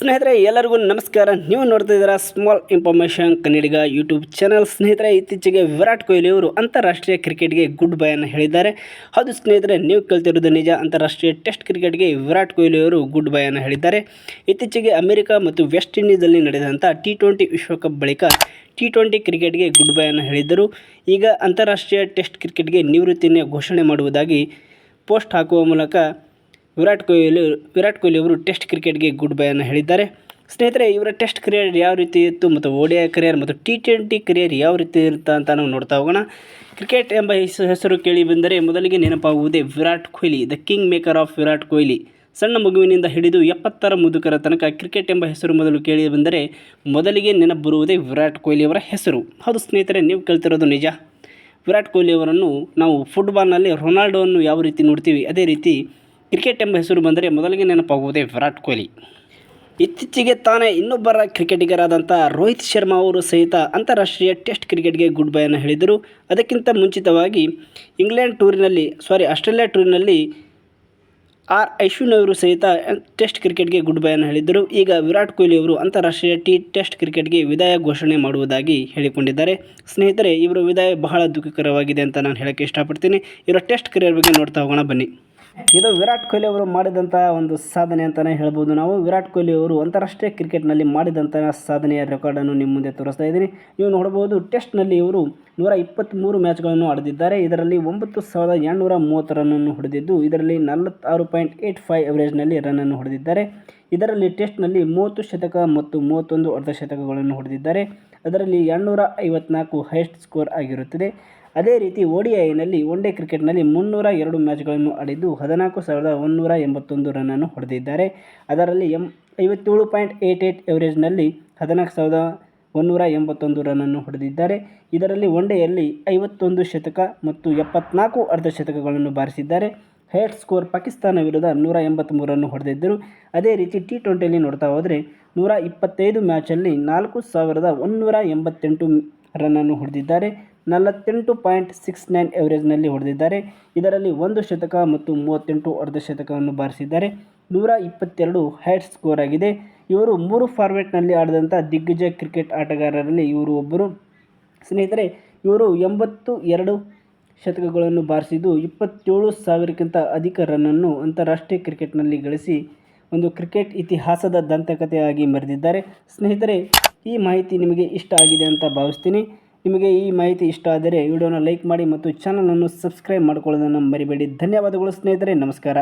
ಸ್ನೇಹಿತರೆ, ಎಲ್ಲರಿಗೂ ನಮಸ್ಕಾರ. ನೀವು ನೋಡ್ತಾ ಇದ್ದೀರಾ small information Kannadiga YouTube channel ಸ್ನೇಹಿತರೆ, ಇತ್ತೀಚೆಗೆ ವಿರಾಟ್ ಕೊಹ್ಲಿ ಅವರು ಅಂತಾರಾಷ್ಟ್ರೀಯ ಕ್ರಿಕೆಟ್ಗೆ ಗುಡ್ ಬೈ ಅನ್ನು ಹೇಳಿದ್ದಾರೆ. ಹೌದು ಸ್ನೇಹಿತರೆ, ನೀವು ಕೇಳ್ತಿರೋದು ನಿಜ. ಅಂತಾರಾಷ್ಟ್ರೀಯ ಟೆಸ್ಟ್ ಕ್ರಿಕೆಟ್ಗೆ ವಿರಾಟ್ ಕೊಹ್ಲಿ ಅವರು ಗುಡ್ ಬೈ ಅನ್ನು ಹೇಳಿದ್ದಾರೆ. ಇತ್ತೀಚೆಗೆ ಅಮೆರಿಕ ಮತ್ತು ವೆಸ್ಟ್ ಇಂಡೀಸಲ್ಲಿ ನಡೆದಂಥ ಟಿ ಟ್ವೆಂಟಿ ವಿಶ್ವಕಪ್ ಬಳಿಕ ಟಿ ಟ್ವೆಂಟಿ ಕ್ರಿಕೆಟ್ಗೆ ಗುಡ್ ಬೈ ಅನ್ನು ಹೇಳಿದ್ದರು. ಈಗ ಅಂತಾರಾಷ್ಟ್ರೀಯ ಟೆಸ್ಟ್ ಕ್ರಿಕೆಟ್ಗೆ ನಿವೃತ್ತಿಯನ್ನು ಘೋಷಣೆ ಮಾಡುವುದಾಗಿ ಪೋಸ್ಟ್ ಹಾಕುವ ಮೂಲಕ ವಿರಾಟ್ ಕೊಹ್ಲಿ ವಿರಾಟ್ ಕೊಹ್ಲಿ ಅವರು ಟೆಸ್ಟ್ ಕ್ರಿಕೆಟ್ಗೆ ಗುಡ್ ಬೈಯನ್ನು ಹೇಳಿದ್ದಾರೆ. ಸ್ನೇಹಿತರೆ, ಇವರ ಟೆಸ್ಟ್ ಕ್ರಿಯರ್ ಯಾವ ರೀತಿ ಇತ್ತು ಮತ್ತು ಓಡಿಐ ಕರಿಯರ್ ಮತ್ತು ಟಿ ಟ್ವೆಂಟಿ ಕ್ರಿಯರ್ ಯಾವ ರೀತಿ ಇರುತ್ತೆ ಅಂತ ನಾವು ನೋಡ್ತಾ ಹೋಗೋಣ. ಕ್ರಿಕೆಟ್ ಎಂಬ ಹೆಸ- ಹೆಸರು ಕೇಳಿ ಬಂದರೆ ಮೊದಲಿಗೆ ನೆನಪಾಗುವುದೇ Virat Kohli the king maker of Virat Kohli. ಸಣ್ಣ ಮಗುವಿನಿಂದ ಹಿಡಿದು ಎಪ್ಪತ್ತರ ಮುದುಕರ ತನಕ ಕ್ರಿಕೆಟ್ ಎಂಬ ಹೆಸರು ಮೊದಲು ಕೇಳಿ ಬಂದರೆ ಮೊದಲಿಗೆ ನೆನಪು ಬರುವುದೇ ವಿರಾಟ್ ಕೊಹ್ಲಿ ಅವರ ಹೆಸರು. ಹೌದು ಸ್ನೇಹಿತರೆ, ನೀವು ಕೇಳ್ತಿರೋದು ನಿಜ. ವಿರಾಟ್ ಕೊಹ್ಲಿ ಅವರನ್ನು ನಾವು ಫುಟ್ಬಾಲ್ನಲ್ಲಿ ರೊನಾಲ್ಡೋವನ್ನು ಯಾವ ರೀತಿ ನೋಡ್ತೀವಿ? ಅದೇ ರೀತಿ ಕ್ರಿಕೆಟ್ ಎಂಬ ಹೆಸರು ಬಂದರೆ ಮೊದಲಿಗೆ ನೆನಪಾಗುವುದೇ ವಿರಾಟ್ ಕೊಹ್ಲಿ. ಇತ್ತೀಚೆಗೆ ತಾನೇ ಇನ್ನೊಬ್ಬರ ಕ್ರಿಕೆಟಿಗರಾದಂಥ ರೋಹಿತ್ ಶರ್ಮಾ ಅವರು ಸಹಿತ ಅಂತಾರಾಷ್ಟ್ರೀಯ ಟೆಸ್ಟ್ ಕ್ರಿಕೆಟ್ಗೆ ಗುಡ್ ಬೈಯನ್ನು ಹೇಳಿದರು. ಅದಕ್ಕಿಂತ ಮುಂಚಿತವಾಗಿ ಇಂಗ್ಲೆಂಡ್ ಟೂರಿನಲ್ಲಿ ಸಾರಿ ಆಸ್ಟ್ರೇಲಿಯಾ ಟೂರಿನಲ್ಲಿ ಆರ್ ಅಶ್ವಿನ್ ಅವರು ಸಹಿತ ಟೆಸ್ಟ್ ಕ್ರಿಕೆಟ್ಗೆ ಗುಡ್ ಬೈಯನ್ನು ಹೇಳಿದ್ದರು ಈಗ ವಿರಾಟ್ ಕೊಹ್ಲಿ ಅವರು ಅಂತಾರಾಷ್ಟ್ರೀಯ ಟಿ ಟೆಸ್ಟ್ ಕ್ರಿಕೆಟ್ಗೆ ವಿದಾಯ ಘೋಷಣೆ ಮಾಡುವುದಾಗಿ ಹೇಳಿಕೊಂಡಿದ್ದಾರೆ. ಸ್ನೇಹಿತರೆ, ಇವರ ವಿದಾಯ ಬಹಳ ದುಃಖಕರವಾಗಿದೆ ಅಂತ ನಾನು ಹೇಳೋಕ್ಕೆ ಇಷ್ಟಪಡ್ತೀನಿ. ಇವರ ಟೆಸ್ಟ್ ಕರಿಯರ್ ಬಗ್ಗೆ ನೋಡ್ತಾ ಹೋಗೋಣ, ಬನ್ನಿ. ಇದು ವಿರಾಟ್ ಕೊಹ್ಲಿ ಅವರು ಮಾಡಿದಂಥ ಒಂದು ಸಾಧನೆ ಅಂತಲೇ ಹೇಳ್ಬೋದು. ನಾವು ವಿರಾಟ್ ಕೊಹ್ಲಿ ಅವರು ಅಂತಾರಾಷ್ಟ್ರೀಯ ಕ್ರಿಕೆಟ್ನಲ್ಲಿ ಮಾಡಿದಂತಹ ಸಾಧನೆಯ ರೆಕಾರ್ಡನ್ನು ನಿಮ್ಮ ಮುಂದೆ ತೋರಿಸ್ತಾ ಇದ್ದೀನಿ. ನೀವು ನೋಡ್ಬೋದು ಟೆಸ್ಟ್ನಲ್ಲಿ ಇವರು ನೂರ ಇಪ್ಪತ್ತ್ಮೂರು ಮ್ಯಾಚ್ಗಳನ್ನು ಆಡಿದ್ದಾರೆ ಇದರಲ್ಲಿ ಒಂಬತ್ತು ಸಾವಿರದ ಎಂಟುನೂರ ಮೂವತ್ತು ರನ್ನನ್ನು ಹೊಡೆದಿದ್ದು, ಇದರಲ್ಲಿ ನಲವತ್ತಾರು ಪಾಯಿಂಟ್ ಏಯ್ಟ್ ಫೈವ್ ಎವರೇಜ್ನಲ್ಲಿ ರನ್ನನ್ನು ಹೊಡೆದಿದ್ದಾರೆ. ಇದರಲ್ಲಿ ಟೆಸ್ಟ್ನಲ್ಲಿ ಮೂವತ್ತು ಶತಕ ಮತ್ತು ಮೂವತ್ತೊಂದು ಅರ್ಧ ಶತಕಗಳನ್ನು ಹೊಡೆದಿದ್ದಾರೆ. ಅದರಲ್ಲಿ ಎರಡುನೂರ ಐವತ್ನಾಲ್ಕು ಹೈಯೆಸ್ಟ್ ಸ್ಕೋರ್ ಆಗಿರುತ್ತದೆ. ಅದೇ ರೀತಿ ಓಡಿಐನಲ್ಲಿ ಒನ್ ಡೇ ಕ್ರಿಕೆಟ್ನಲ್ಲಿ ಮುನ್ನೂರ ಎರಡು ಮ್ಯಾಚ್ಗಳನ್ನು ಆಡಿದ್ದು ಹದಿನಾಲ್ಕು ಸಾವಿರದ ಒಂದುನೂರ ಎಂಬತ್ತೊಂದು ರನ್ನನ್ನು ಹೊಡೆದಿದ್ದಾರೆ. ಅದರಲ್ಲಿ ಎಂ ಐವತ್ತೇಳು ಪಾಯಿಂಟ್ ಏಯ್ಟ್ ಏಯ್ಟ್ ಎವರೇಜ್ನಲ್ಲಿ ಹದಿನಾಲ್ಕು ಸಾವಿರದ ಒನ್ನೂರ ಎಂಬತ್ತೊಂದು ರನ್ನನ್ನು ಹೊಡೆದಿದ್ದಾರೆ. ಇದರಲ್ಲಿ ಒನ್ ಡೇಯಲ್ಲಿ ಐವತ್ತೊಂದು ಶತಕ ಮತ್ತು ಎಪ್ಪತ್ನಾಲ್ಕು ಅರ್ಧ ಶತಕಗಳನ್ನು ಬಾರಿಸಿದ್ದಾರೆ. ಹೆಡ್ ಸ್ಕೋರ್ ಪಾಕಿಸ್ತಾನ ವಿರುದ್ಧ ನೂರ ಎಂಬತ್ತ್ಮೂರನ್ನು ಹೊಡೆದಿದ್ದರು. ಅದೇ ರೀತಿ ಟಿ ಟ್ವೆಂಟಿಯಲ್ಲಿ ನೋಡ್ತಾ ಹೋದರೆ ನೂರ ಇಪ್ಪತ್ತೈದು ಮ್ಯಾಚಲ್ಲಿ ನಾಲ್ಕು ಸಾವಿರದ ಒಂದುನೂರ ಎಂಬತ್ತೆಂಟು ರನ್ನನ್ನು ಹೊಡೆದಿದ್ದಾರೆ. ನಲವತ್ತೆಂಟು ಪಾಯಿಂಟ್ ಸಿಕ್ಸ್ ನೈನ್ ಎವರೇಜ್ನಲ್ಲಿ ಹೊಡೆದಿದ್ದಾರೆ. ಇದರಲ್ಲಿ ಒಂದು ಶತಕ ಮತ್ತು ಮೂವತ್ತೆಂಟು ಅರ್ಧ ಶತಕವನ್ನು ಬಾರಿಸಿದ್ದಾರೆ. ನೂರ ಇಪ್ಪತ್ತೆರಡು ಹೈಟ್ ಸ್ಕೋರ್ ಆಗಿದೆ. ಇವರು ಮೂರು ಫಾರ್ಮೆಟ್ನಲ್ಲಿ ಆಡಿದಂಥ ದಿಗ್ಗಜ ಕ್ರಿಕೆಟ್ ಆಟಗಾರರಲ್ಲಿ ಇವರು ಒಬ್ಬರು. ಸ್ನೇಹಿತರೆ, ಇವರು ಎಂಬತ್ತು ಎರಡು ಶತಕಗಳನ್ನು ಬಾರಿಸಿದ್ದು ಇಪ್ಪತ್ತೇಳು ಸಾವಿರಕ್ಕಿಂತ ಅಧಿಕ ರನ್ನನ್ನು ಅಂತಾರಾಷ್ಟ್ರೀಯ ಕ್ರಿಕೆಟ್ನಲ್ಲಿ ಗಳಿಸಿ ಒಂದು ಕ್ರಿಕೆಟ್ ಇತಿಹಾಸದ ದಂತಕಥೆಯಾಗಿ ಮೆರೆದಿದ್ದಾರೆ. ಸ್ನೇಹಿತರೆ, ಈ ಮಾಹಿತಿ ನಿಮಗೆ ಇಷ್ಟ ಆಗಿದೆ ಅಂತ ಭಾವಿಸ್ತೀನಿ. ನಿಮಗೆ ಈ ಮಾಹಿತಿ ಇಷ್ಟ ಆದರೆ ವಿಡಿಯೋನ ಲೈಕ್ ಮಾಡಿ ಮತ್ತು ಚಾನಲನ್ನು ಸಬ್ಸ್ಕ್ರೈಬ್ ಮಾಡಿಕೊಳ್ಳೋದನ್ನು ಮರಿಬೇಡಿ. ಧನ್ಯವಾದಗಳು ಸ್ನೇಹಿತರೆ, ನಮಸ್ಕಾರ.